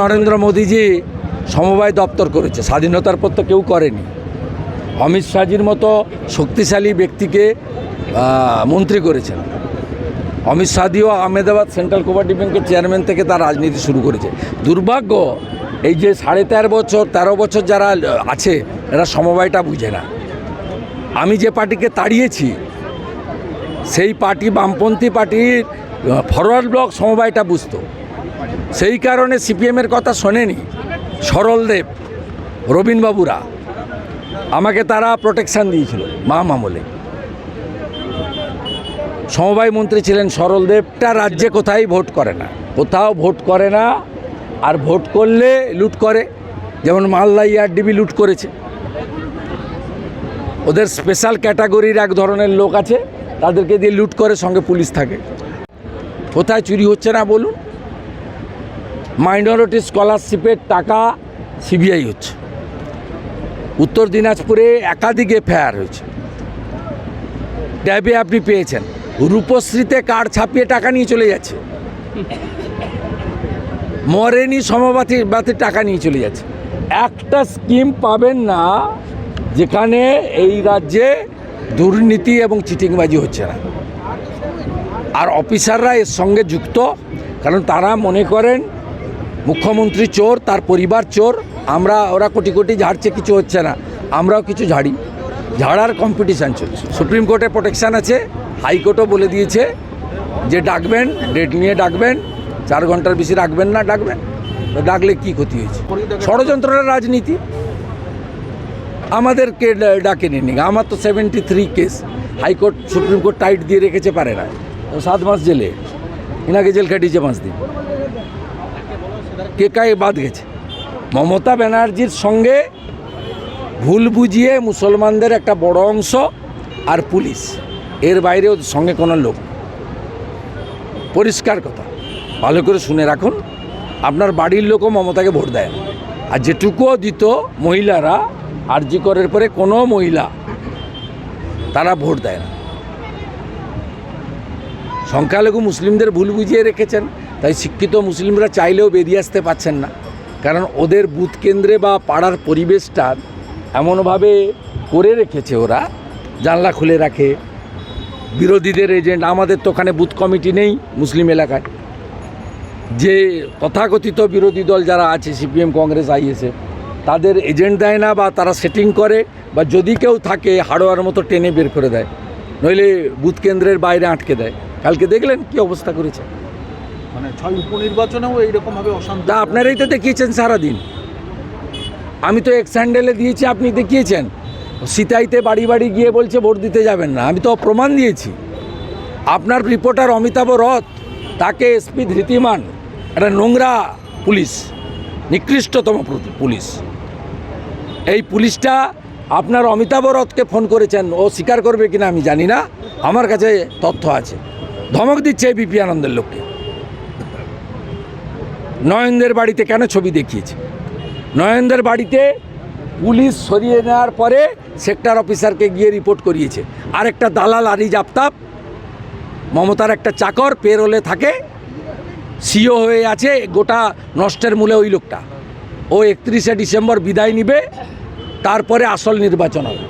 নরেন্দ্র মোদীজি সমবায় দপ্তর করেছে, স্বাধীনতার পর তো কেউ করেনি। অমিত শাহজির মতো শক্তিশালী ব্যক্তিকে মন্ত্রী করেছেন। অমিত শাহদিও আহমেদাবাদ সেন্ট্রাল কোপারেটিভ ব্যাংকের চেয়ারম্যান থেকে তার রাজনীতি শুরু করেছে। দুর্ভাগ্য, এই যে সাড়ে তেরো বছর তেরো বছর যারা আছে, এরা সমবায়টা বুঝে না। আমি যে পার্টিকে তাড়িয়েছি, সেই পার্টি বামপন্থী পার্টির ফরওয়ার্ড ব্লক সমবায়টা বুঝতো। সেই কারণে সিপিএমের কথা শোনেনি। সরলদেব রবীনবাবুরা আমাকে তারা প্রোটেকশান দিয়েছিল, মা মামলে। সমবায় মন্ত্রী ছিলেন সরলদেবটা রাজ্যে কোথায় ভোট করে না। কোথাও ভোট করে না, আর ভোট করলে লুট করে। যেমন মালদা ইয়ারডিবি লুট করেছে। ওদের স্পেশাল ক্যাটাগরির এক ধরনের লোক আছে, তাদেরকে দিয়ে লুট করে সঙ্গে পুলিশ থাকে। কোথায় চুরি হচ্ছে না বলুন। মাইনরিটি স্কলারশিপের টাকা সিবিআই হচ্ছে। উত্তর দিনাজপুরে একাধিক এফআইআর হয়েছে। ট্যাবে আপনি পেয়েছেন। রূপশ্রীতে কার্ড ছাপিয়ে টাকা নিয়ে চলে যাচ্ছে। মরেনি সমবাতি বাতি টাকা নিয়ে চলে যাচ্ছে। একটা স্কিম পাবেন না যেখানে এই রাজ্যে দুর্নীতি এবং চিটিংবাজি হচ্ছে না। আর অফিসাররা এর সঙ্গে যুক্ত, কারণ তারা মনে করেন মুখ্যমন্ত্রী চোর, তার পরিবার চোর, আমরা, ওরা কোটি কোটি ঝাড়ছে, কিছু হচ্ছে না। আমরাও কিছু ঝাড়ি। ঝাড়ার কম্পিটিশান চলছে। সুপ্রিম কোর্টে প্রোটেকশান আছে হাইকোর্টও বলে দিয়েছে যে ডাকবেন ডেট নিয়ে ডাকবেন, চার ঘণ্টার বেশি রাখবেন না, ডাকবেন। ডাকলে কি ক্ষতি হয়েছে? ষড়যন্ত্রের রাজনীতি। আমাদেরকে ডা- ডাকেনি নি আমার তো seventy three case high court supreme court tight দিয়ে রেখেছে, পারে না। সাত মাস জেলে। ইনাকে জেল কাটিয়েছে পাঁচ দিন। কে কায় বাদ গেছে? মমতা ব্যানার্জির সঙ্গে ভুল বুঝিয়ে মুসলমানদের একটা বড় অংশ আর পুলিশ। এর বাইরে ওদের সঙ্গে কোনো লোক পরিষ্কার কথা। ভালো করে শুনে রাখুন, আপনার বাড়ির লোকও মমতাকে ভোট দেয় আর যেটুকুও দিত মহিলারা, আরজি করার পরে কোনো মহিলা তারা ভোট দেয় না। সংখ্যালঘু মুসলিমদের ভুল বুঝিয়ে রেখেছেন। তাই শিক্ষিত মুসলিমরা চাইলেও বেরিয়ে আসতে পারছেন না। কারণ ওদের বুথ কেন্দ্রে বা পাড়ার পরিবেশটা এমনভাবে করে রেখেছে ওরা, জানলা খুলে রাখে। বিরোধীদের এজেন্ট আমাদের তো ওখানে বুথ কমিটি নেই মুসলিম এলাকায়। যে তথাকথিত বিরোধী দল যারা আছে, সিপিএম, কংগ্রেস আইএসএফ তাদের এজেন্ট দেয় না বা তারা সেটিং করে বা যদি কেউ থাকে, হাড়োয়ার মতো টেনে বের করে দেয়। নইলে বুথ কেন্দ্রের বাইরে আটকে দেয়। কালকে দেখলেন কি অবস্থা করেছে? মানে ছয় উপনির্বাচনেও এইরকম ভাবে অশান্তি তা আপনারাই তো দেখিয়েছেন সারাদিন। আমি তো এক্স হ্যান্ডেলে দিয়েছি, আপনি দেখিয়েছেন। সিতাইতে বাড়ি বাড়ি গিয়ে বলছে, ভোট দিতে যাবেন না। আমি তো প্রমাণ দিয়েছি। আপনার রিপোর্টার অমিতাভ রথ, তাকে এসপি ধৃতিমান, একটা নোংরা পুলিশ, নিকৃষ্টতম পুলিশ। এই পুলিশটা আপনার অমিতাভ রথকে ফোন করেছেন, ও স্বীকার করবে কিনা আমি জানি না। আমার কাছে তথ্য আছে। ধমক দিচ্ছে বিপি আনন্দের লোককে। নয়নদের বাড়িতে কেন ছবি দেখিয়েছে? নয়নদের বাড়িতে পুলিশ সরিয়ে নেওয়ার পরে সেক্টর অফিসারকে গিয়ে রিপোর্ট করিয়েছে। আরেকটা দালাল আরিজ আফতাব, মমতার একটা চাকর পেরোলে থাকে সিও হয়ে আছে, গোটা নষ্টের মূলে ওই লোকটা। ও একত্রিশে ডিসেম্বর বিদায় নিবে, তারপরে আসল নির্বাচন হবে।